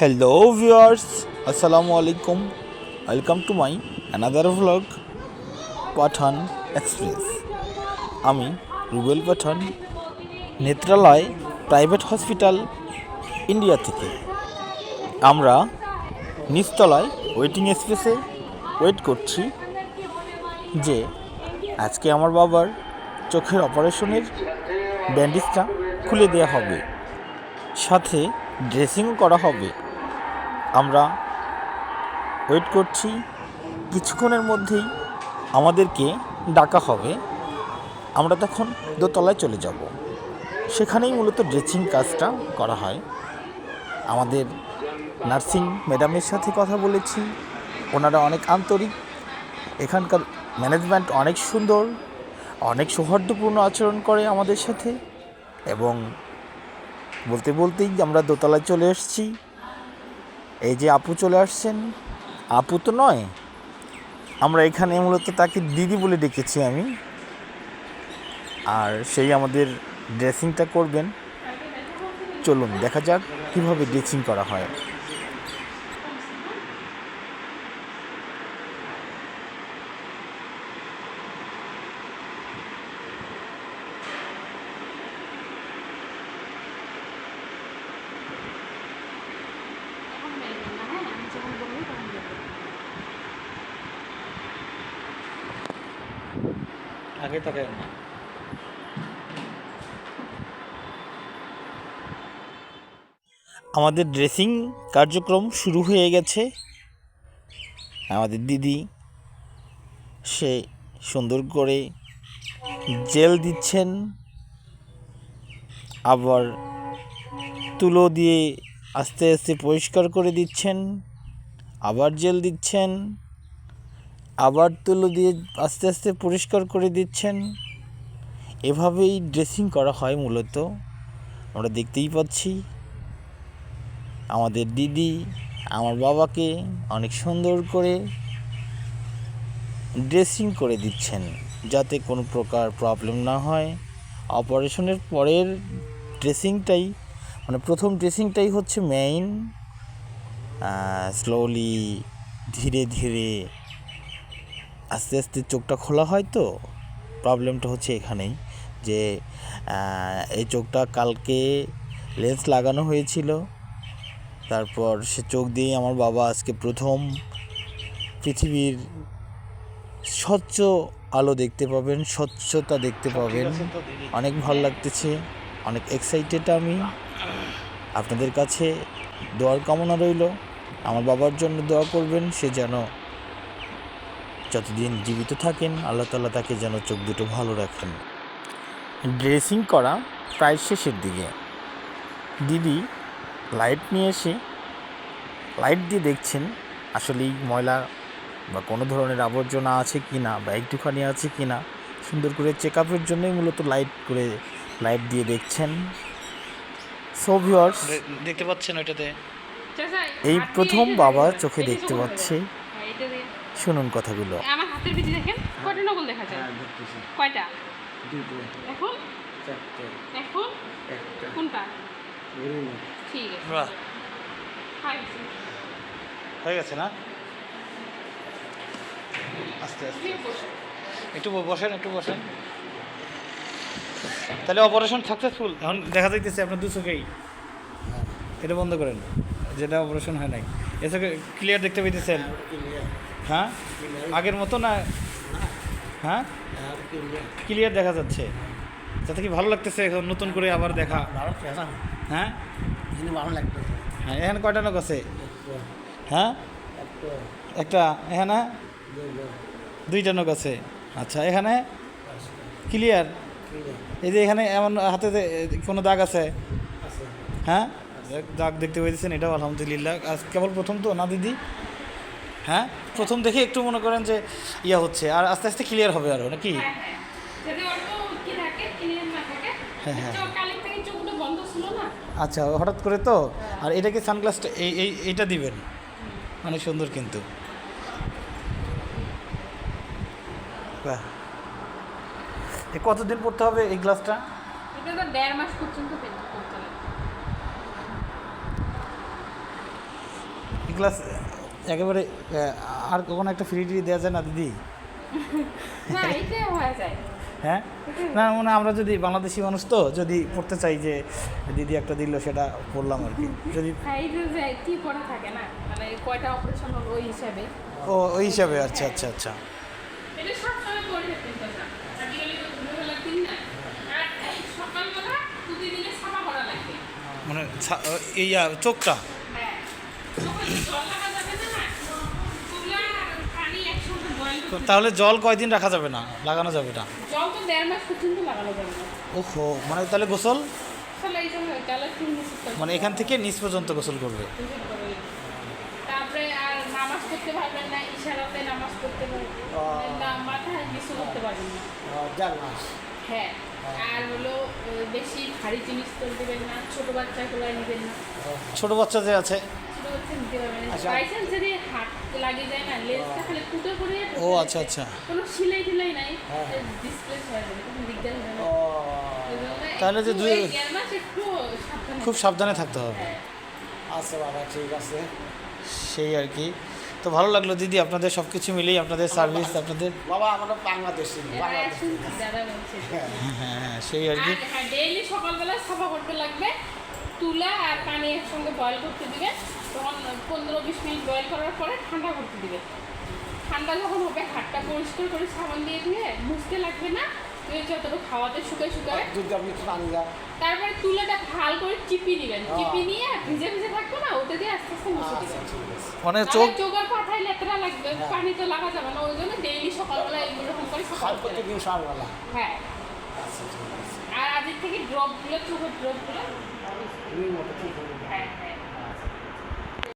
Hello viewers আসসালামু আলাইকুম welcome to my another vlog Pathan express আমি Rubel Pathan, Netralaya private hospital, India থেকে। আমরা নিচতলায় ওয়েটিং স্পেসে ওয়েট করছি যে আজকে আমার বাবার চোখের অপারেশনের ব্যান্ডেজটা খুলে দেওয়া হবে। সাথে ড্রেসিংও করা হবে। আমরা ওয়েট করছি। কিছুক্ষণের মধ্যেই আমাদেরকে ডাকা হবে। আমরা তখন দোতলায় চলে যাব। সেখানেই মূলত ড্রেসিং কাজটা করা হয়। আমাদের নার্সিং ম্যাডামের সাথে কথা বলেছি। ওনারা অনেক আন্তরিক। এখানকার ম্যানেজমেন্ট অনেক সুন্দর। অনেক সৌহার্দ্যপূর্ণ আচরণ করে আমাদের সাথে। এবং বলতে বলতেই আমরা দোতলায় চলে এসেছি। এই যে আপু চলে আসছেন, আপু তো নয়। আমরা এখানে মূলত তাকে দিদি বলে ডেকেছি আমি। আর সেই আমাদের ড্রেসিংটা করবেন। চলুন, দেখা যাক কীভাবে ড্রেসিং করা হয় এখন বেরোবেন না হ্যাঁ আমি যখন বলব তখন বেরোবেন আগে তাকে না আমাদের ড্রেসিং কার্যক্রম শুরু হয়ে গেছে। আমাদের দিদি, সে সুন্দর করে জেল দিচ্ছেন। আবার তুলো দিয়ে আস্তে আস্তে পরিষ্কার করে দিচ্ছেন। আবার জেল দিচ্ছেন। আবার তুলো দিয়ে আস্তে আস্তে পরিষ্কার করে দিচ্ছেন। এভাবেই ড্রেসিং করা হয় মূলত। আমরা দেখতেই পাচ্ছি। আমাদের দিদি, আমার বাবাকে অনেক সুন্দর করে ড্রেসিং করে দিচ্ছেন যাতে কোনো প্রকার প্রবলেম না হয়। অপারেশনের পরের ড্রেসিংটাই মানে প্রথম ড্রেসিংটাই হচ্ছে মেইন স্লোলি ধীরে ধীরে আস্তে আস্তে চোখটা খোলা হয় তো? প্রবলেমটা হচ্ছে এখানেই যে এই চোখটা কালকে লেন্স লাগানো হয়েছিল। তারপর সে চোখ দিয়ে আমার বাবা আজকে প্রথম পৃথিবীর স্বচ্ছ আলো দেখতে পাবেন, স্বচ্ছতা দেখতে পাবেন। অনেক ভালো লাগতেছে, অনেক এক্সাইটেড আমি। আপনাদের কাছে দোয়ার কামনা রইল। আমার বাবার জন্য দোয়া করবেন, সে যেন যতদিন জীবিত থাকেন আল্লাহ তালা তাকে যেন চোখ দুটো ভালো রাখেন। ড্রেসিং করা প্রায় শেষের দিকে। দিদি লাইট নিয়ে এসে লাইট দিয়ে দেখছেন আসলেই ময়লা বা কোনো ধরনের আবর্জনা আছে কি না বা একটুখানি আছে কি না সুন্দর করে চেক আপের জন্যই মূলত লাইট করে লাইট দিয়ে দেখছেন। সো ভিউয়ার্স দেখতে পাচ্ছেন ওইটাতে? এই প্রথম বাবা চোখে দেখতে পাচ্ছে। শুনুন কথাগুলো। আমার হাতের ভিতরে দেখেন কয়টা নকল দেখা যায়? কয়টা? এখন এখন কোনটা? ঠিক আছে। বাহ। হয়ে গেছে। হয়ে গেছে না? আস্তে আস্তে। একটু ব- বসেন একটু বসেন। তাহলে অপারেশন সাকসেসফুল এখন দেখা যাইতেছে আপনার দু চোখেই। এটা বন্ধ করেন। যেটা অপারেশন হয় নাই। এ চোখে ক্লিয়ার দেখতে পেতেছেন হ্যাঁ? আগের মতো না? হ্যাঁ? ক্লিয়ার দেখা যাচ্ছে। যাতে কি ভালো লাগতেছে এখন নতুন করে আবার দেখা। হ্যাঁ? হ্যাঁ এখানে কয়টা লোক আছে? হ্যাঁ? একটা এখানে? দুইটা নখ আছে। আচ্ছা এখানে? ক্লিয়ার এই যে এখানে এমন হাতে কোনো দাগ আছে? হ্যাঁ? দাগ দেখতে পেয়েছেন এটাও আলহামদুলিল্লাহ। আজ কেবল প্রথম তো না দিদি? হ্যাঁ? প্রথম দেখে একটু মনে করেন যে ইয়া হচ্ছে আর আস্তে আস্তে ক্লিয়ার হবে আরও নাকি? হ্যাঁ, হ্যাঁ। ছিল না? আচ্ছা হঠাৎ করে তো? আর এটাকে সানগ্লাসটা এই এই এইটা দিবেন? অনেক সুন্দর কিন্তু। বাহ। কতদিন পড়তে হবে এই গ্লাসটা? দেড় মাস পর্যন্ত হবে। ক্লাস একেবারে আর কখনো একটা ফ্রি টি দেওয়া যায় না দিদি? হয়ে হ্যাঁ? না মানে আমরা যদি বাংলাদেশি মানুষ তো যদি পড়তে চাই যে দিদি একটা দিল সেটা পড়লাম আর কি। যদি হ্যাঁ এই কি থাকে না মানে কয়টা অপারেশন হলো ওই হিসাবে? ও ওই হিসাবে আচ্ছা আচ্ছা আচ্ছা। এটা সবসময় করে তাহলে জল কয়দিন রাখা যাবে না? লাগানো যাবে না? জল তো দেড় মাস পর্যন্ত লাগানো যাবে না। ওহো মানে তাহলে গোসল? মানে এখান থেকে নিচ পর্যন্ত গোসল করবে? আর মানে হ্যাঁ আর হলো বেশি ভারী জিনিস তো দেবেন না ছোট বাচ্চাগুলো নেবেন না। ছোট বাচ্চা যে আছে? না। আচ্ছা। বাইচান্স যদি হাত লাগে যায় না লেন্সটা খালি ফুটো করে ও আচ্ছা আচ্ছা। কোনো সিলাই টিলাই নাই ডিসপ্লে হয়ে। যাবে তখন দিকদার হবে না তাহলে যে দুই- খুব সাবধানে থাকতে হবে। হ্যাঁ। আচ্ছা বাবা ঠিক আছে। সেই আর কি। তো ভালো লাগল দিদি আপনাদের সব কিছু মিলেই আপনাদের সার্ভিস আপনাদের বাবা আমরা বাংলাদেশি হ্যাঁ হ্যাঁ সেই আর কি। হ্যাঁ ডেইলি সকালবেলা সাফা করতে লাগবে তুলা আর পানি একসঙ্গে বয়েল করতে দিবে। তখন পনেরো বিশ মিনিট বয়েল করার পরে ঠান্ডা করতে দিবে। ঠান্ডা যখন হবে হাতটা পরিষ্কার করে সাবান দিয়ে দিয়ে মুছতে লাগবে না যতটুকু খাওয়াতে শুকায় শুকায়। যদি আপনি পানি যান তারপরে তুলাটা ভালো করে চিপি দিবেন। হ্যাঁ। চিপি নিয়ে ভিজে ভিজে থাকবে না ওটা দিয়ে আস্তে আস্তে মুছে আচ্ছা দিবেন। মানে চোখ চোখ চোখের পাঠায় লেতরা লাগবে হ্যাঁ। পানি তো লাগা যাবে না ওই জন্য ডেইলি সকালবেলা এরকম করে সাফা কাল করতে করতে লাগবে। দিন সকালবেলা হ্যাঁ। আচ্ছা আর আজের থেকে ড্রপগুলো চোখের ড্রপগুলো ঠিক হবে